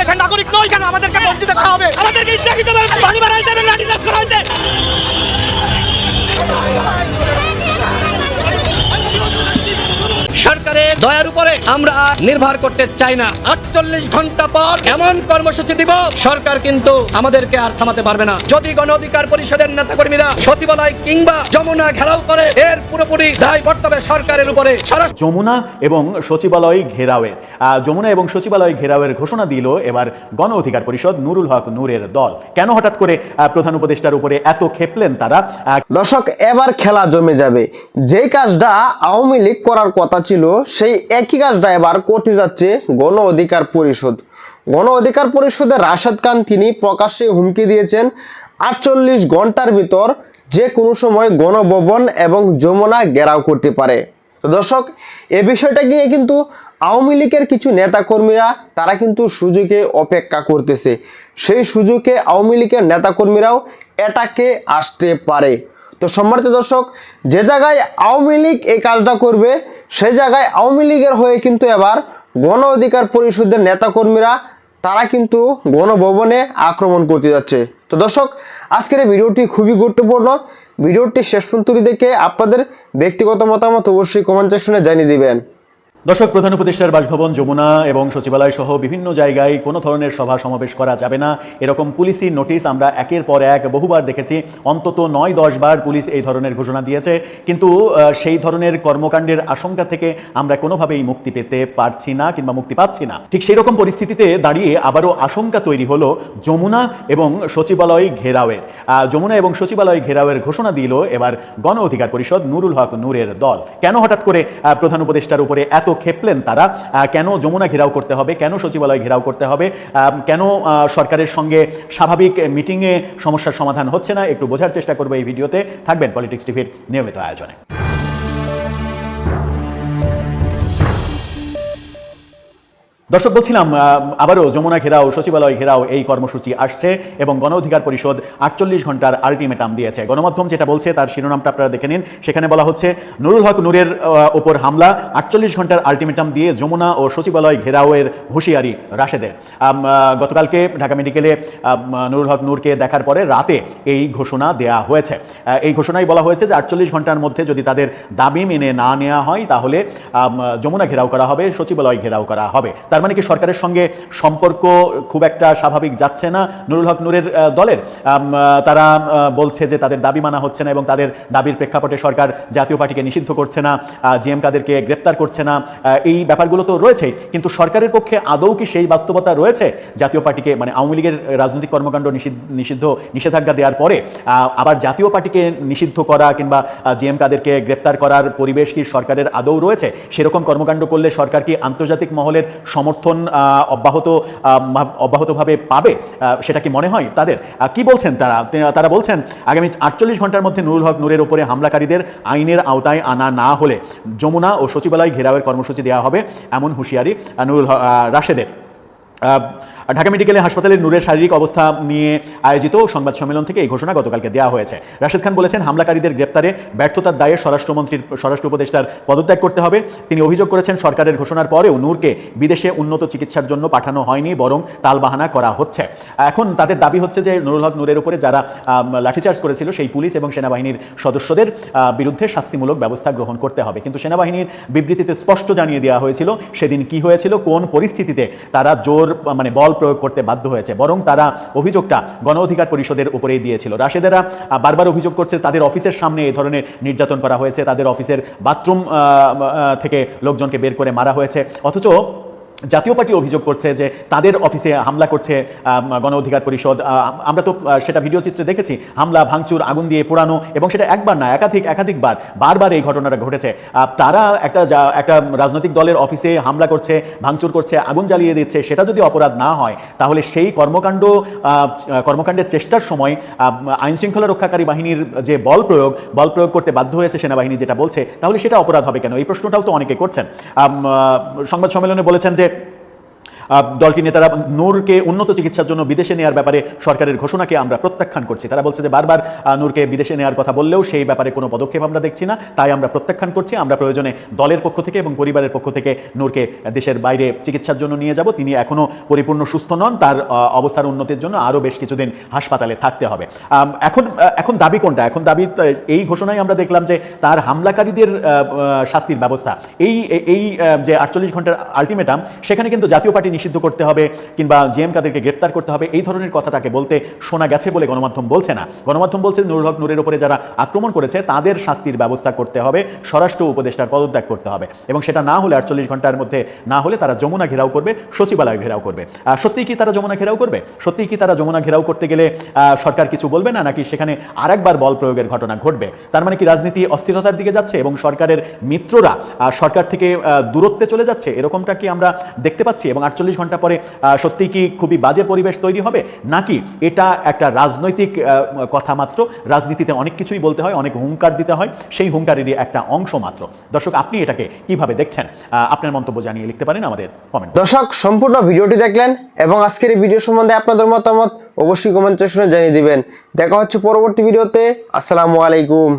দেশের নাগরিক নই কেন? আমাদেরকে বঞ্চিত করা হবে। আমাদেরকে ইচ্ছাকৃতভাবে পানি মারা হয়েছে এবং লাঠিচার্জ করা হয়েছে। দয়ার উপরে আমরা নির্ভর করতে চাই না। আটচল্লিশ ঘণ্টা পর এমন কর্মসূচি দিব সরকার কিন্তু আমাদেরকে আর থামাতে পারবে না। যদি গণ অধিকার পরিষদের নেতাকর্মীরা সচিবালয় কিংবা যমুনা ঘেরাও করে এর পুরোপুরি দায় বর্তবে সরকারের উপরে। যমুনা এবং সচিবালয় ঘেরাওয়ের যমুনা এবং সচিবালয় ঘেরাওয়ের ঘোষণা দিল এবার গণ অধিকার পরিষদ নুরুল হক নূরের দল। কেন হঠাৎ করে আহ, প্রধান উপদেষ্টার উপরে এত খেপলেন তারা? দর্শক এবার খেলা জমে যাবে। যে কাজটা আওয়ামী লীগ করার কথা ছিল সেই একই কাজটা এবার করতে যাচ্ছে গণ অধিকার পরিষদ। গণ অধিকার পরিষদের রাশেদ খান তিনি প্রকাশ্যে হুমকি দিয়েছেন, আটচল্লিশ ঘণ্টার ভিতর যে কোনো সময় গণভবন এবং যমুনা ঘেরাও করতে পারে। দর্শক, এ বিষয়টা নিয়ে কিন্তু আওয়ামী লীগের কিছু নেতাকর্মীরা, তারা কিন্তু সুযোগে অপেক্ষা করতেছে। সেই সুযোগে আওয়ামী লীগের নেতাকর্মীরাও এটাকে আসতে পারে। তো সম্মানিত দর্শক, যে জায়গায় আওয়ামী লীগ এই কাজটা করবে, সেই জায়গায় আওয়ামী লীগের হয়ে কিন্তু এবার গণ অধিকার পরিষদের নেতাকর্মীরা, তারা কিন্তু গণভবনে আক্রমণ করতে যাচ্ছে। তো দর্শক, আজকের ভিডিওটি খুবই গুরুত্বপূর্ণ। ভিডিওটি শেষ পর্যন্ত দেখে আপনাদের ব্যক্তিগত মতামত অবশ্যই কমেন্ট সেকশনে জানিয়ে দিবেন। দর্শক, প্রধান উপদেষ্টার বাসভবন, যমুনা এবং সচিবালয় সহ বিভিন্ন জায়গায় কোনো ধরনের সভা সমাবেশ করা যাবে না। এরকম পুলিশি নোটিশ আমরা একের পর এক বহুবার দেখেছি। অন্তত নয়, দশ বার পুলিশ এই ধরনের ঘোষণা দিয়েছে। কিন্তু সেই ধরনের কর্মকাণ্ডের আশঙ্কা থেকে আমরা কোনোভাবেই মুক্তি পেতে পারছি না কিংবা মুক্তি পাচ্ছি না। ঠিক সেই রকম পরিস্থিতিতে দাঁড়িয়ে আবারও আশঙ্কা তৈরি হলো যমুনা এবং সচিবালয় ঘেরাওয়ের। যমুনা এবং সচিবালয় ঘেরাওয়ের ঘোষণা দিল এবার গণ অধিকার পরিষদ নুরুল হক নূরের দল। কেন হঠাৎ করে প্রধান উপদেষ্টার উপরে এত খেপলেন তারা? কেন যমুনা ঘেরাও করতে হবে? কেন সচিবালয় ঘেরাও করতে হবে? কেন সরকারের সঙ্গে স্বাভাবিক মিটিংয়ে সমস্যার সমাধান হচ্ছে না? একটু বোঝার চেষ্টা করব এই ভিডিওতে। থাকবেন পলিটিক্স টিভির নিয়মিত আয়োজনে। দর্শক, বলছিলাম আবারও যমুনা ঘেরাও, সচিবালয় ঘেরাও এই কর্মসূচি আসছে এবং গণ অধিকার পরিষদ আটচল্লিশ ঘণ্টার আলটিমেটাম দিয়েছে। গণমাধ্যম যেটা বলছে, তার শিরোনামটা আপনারা দেখে নিন। সেখানে বলা হচ্ছে, নুরুল হক নূরের ওপর হামলা, আটচল্লিশ ঘণ্টার আলটিমেটাম দিয়ে যমুনা ও সচিবালয় ঘেরাওয়ের হুঁশিয়ারি রাশেদের। গতকালকে ঢাকা মেডিকেলে নুরুল হক নূরকে দেখার পরে রাতে এই ঘোষণা দেয়া হয়েছে। এই ঘোষণায় বলা হয়েছে যে, আটচল্লিশ ঘণ্টার মধ্যে যদি তাদের দাবি মেনে না নেওয়া হয়, তাহলে যমুনা ঘেরাও করা হবে, সচিবালয় ঘেরাও করা হবে। তার মানে কি সরকারের সঙ্গে সম্পর্ক খুব একটা স্বাভাবিক যাচ্ছে না। নুরুল হক নূরের দলের তারা বলছে যে তাদের দাবি মানা হচ্ছে না এবং তাদের দাবির প্রেক্ষাপটে সরকার জাতীয় পার্টিকে নিষিদ্ধ করছে না জিএম কাদেরকে গ্রেপ্তার করছে না এই ব্যাপারগুলো তো রয়েছেই। কিন্তু সরকারের পক্ষে আদৌ কি সেই বাস্তবতা রয়েছে? জাতীয় পার্টিকে মানে আওয়ামী লীগের রাজনৈতিক কর্মকাণ্ড নিষিদ্ধ নিষেধাজ্ঞা দেওয়ার পরে আবার জাতীয় পার্টিকে নিষিদ্ধ করা কিংবা জিএম কাদেরকে গ্রেপ্তার করার পরিবেশ কি সরকারের আদৌ রয়েছে? সেরকম কর্মকাণ্ড করলে সরকার কি আন্তর্জাতিক মহলের সমর্থন অব্যাহত অব্যাহতভাবে পাবে সেটা কি মনে হয় তাদের? কি বলছেন তারা? তারা বলছেন, আগামী আটচল্লিশ ঘণ্টার মধ্যে নুরুল হক নূরের উপরে হামলাকারীদের আইনের আওতায় আনা না হলে যমুনা ও সচিবালয় ঘেরাওয়ের কর্মসূচি দেওয়া হবে, এমন হুঁশিয়ারি নুরুল রাশেদের। ঢাকা মেডিকেলে হাসপাতালের নূরের শারীরিক অবস্থা নিয়ে আয়োজিত সংবাদ সম্মেলন থেকে এই ঘোষণা গতকালকে দেওয়া হয়েছে। রাশেদ খান বলেছেন, হামলাকারীদের গ্রেপ্তারে ব্যর্থতার দায়ে স্বরাষ্ট্রমন্ত্রীর, স্বরাষ্ট্র উপদেষ্টার পদত্যাগ করতে হবে। তিনি অভিযোগ করেছেন, সরকারের ঘোষণার পরেও নূরকে বিদেশে উন্নত চিকিৎসার জন্য পাঠানো হয়নি, বরং তালবাহানা করা হচ্ছে। এখন তাদের দাবি হচ্ছে যে, নুরুল হক নূরের উপরে যারা লাঠিচার্জ করেছিল, সেই পুলিশ এবং সেনাবাহিনীর সদস্যদের বিরুদ্ধে শাস্তিমূলক ব্যবস্থা গ্রহণ করতে হবে। কিন্তু সেনাবাহিনীর বিবৃতিতে স্পষ্ট জানিয়ে দেওয়া হয়েছিল, সেদিন কি হয়েছিল, কোন পরিস্থিতিতে তারা জোর মানে বল প্রয়োগ করতে বাধ্য হয়েছে, বরং তারা অভিযোগটা গণ অধিকার পরিষদের উপরেই দিয়েছিল। রাশেদেরা বারবার অভিযোগ করছে, তাদের অফিসের সামনে এই ধরনের নির্যাতন করা হয়েছে, তাদের অফিসের বাথরুম থেকে লোকজনকে বের করে মারা হয়েছে। অথচ জাতীয় পার্টি অভিযোগ করছে যে তাদের অফিসে হামলা করছে গণ অধিকার পরিষদ। আমরা তো সেটা ভিডিও চিত্রে দেখেছি। হামলা, ভাঙচুর, আগুন দিয়ে পোড়ানো এবং সেটা একবার না, একাধিক, একাধিকবার, বারবার এই ঘটনাটা ঘটেছে। তারা একটা একটা রাজনৈতিক দলের অফিসে হামলা করছে, ভাঙচুর করছে, আগুন জ্বালিয়ে দিচ্ছে, সেটা যদি অপরাধ না হয়, তাহলে সেই কর্মকাণ্ড কর্মকাণ্ডের চেষ্টার সময় আইন শৃঙ্খলা রক্ষাকারী বাহিনীর যে বল প্রয়োগ বল প্রয়োগ করতে বাধ্য হয়েছে সেনাবাহিনী যেটা বলছে, তাহলে সেটা অপরাধ হবে কেন? এই প্রশ্নটাও তো অনেকে করছেন। সংবাদ সম্মেলনে বলেছেন যে আহ, দলটির নেতারা নূরকে উন্নত চিকিৎসার জন্য বিদেশে নেওয়ার ব্যাপারে সরকারের ঘোষণাকে আমরা প্রত্যাখ্যান করছি। তারা বলছে যে বারবার নূরকে বিদেশে নেওয়ার কথা বললেও সেই ব্যাপারে কোনো পদক্ষেপ আমরা দেখছি না। তাই আমরা প্রত্যাখ্যান করছি। আমরা প্রয়োজনে দলের পক্ষ থেকে এবং পরিবারের পক্ষ থেকে নূরকে দেশের বাইরে চিকিৎসার জন্য নিয়ে যাব। তিনি এখনও পরিপূর্ণ সুস্থ নন। তার অবস্থার উন্নতির জন্য আরও বেশ কিছুদিন হাসপাতালে থাকতে হবে। এখন এখন দাবি কোনটা? এখন দাবি এই ঘোষণায় আমরা দেখলাম যে তার হামলাকারীদের শাস্তির ব্যবস্থা। এই- এই যে আটচল্লিশ ঘণ্টার আলটিমেটাম সেখানে কিন্তু জাতীয় পার্টি নিষিদ্ধ করতে হবে কিংবা জেএম কাদেরকে গ্রেপ্তার করতে হবে, এই ধরনের কথা তাকে বলতে শোনা গেছে বলে গণমাধ্যম বলছে না। গণমাধ্যম বলছে নুরুল হক নূরের উপরে যারা আক্রমণ করেছে, তাদের শাস্তির ব্যবস্থা করতে হবে, স্বরাষ্ট্র উপদেষ্টার পদত্যাগ করতে হবে। এবং সেটা না হলে আটচল্লিশ ঘণ্টার মধ্যে না হলে তারা যমুনা ঘেরাও করবে, সচিবালয় ঘেরাও করবে। সত্যিই কি তারা যমুনা ঘেরাও করবে? সত্যিই কি তারা যমুনা ঘেরাও করতে গেলে সরকার কিছু বলবে না, নাকি সেখানে আরেকবার বল প্রয়োগের ঘটনা ঘটবে? তার মানে কি রাজনীতি অস্থিরতার দিকে যাচ্ছে এবং সরকারের মিত্ররা সরকার থেকে দূরত্বে চলে যাচ্ছে? এরকমটা কি আমরা দেখতে পাচ্ছি? এবং আটচল্লিশ ঘণ্টা পরে সত্যি কি খুবই বাজে পরিবেশ তৈরি হবে? নাকি এটা একটা রাজনৈতিক কথা মাত্র? রাজনীতিতে অনেক কিছুই বলতে হয়, অনেক হুঙ্কার দিতে হয়, সেই হুঙ্কারেরই একটা অংশ মাত্র। দর্শক, আপনি এটাকে কীভাবে দেখছেন? আপনার মন্তব্য জানিয়ে লিখতে পারেন আমাদের কমেন্ট দর্শক, সম্পূর্ণ ভিডিওটি দেখলেন এবং আজকের এই ভিডিও সম্বন্ধে আপনাদের মতামত অবশ্যই কমেন্ট সেকশনে জানিয়ে দিবেন। দেখা হচ্ছে পরবর্তী ভিডিওতে। আসসালামু আলাইকুম।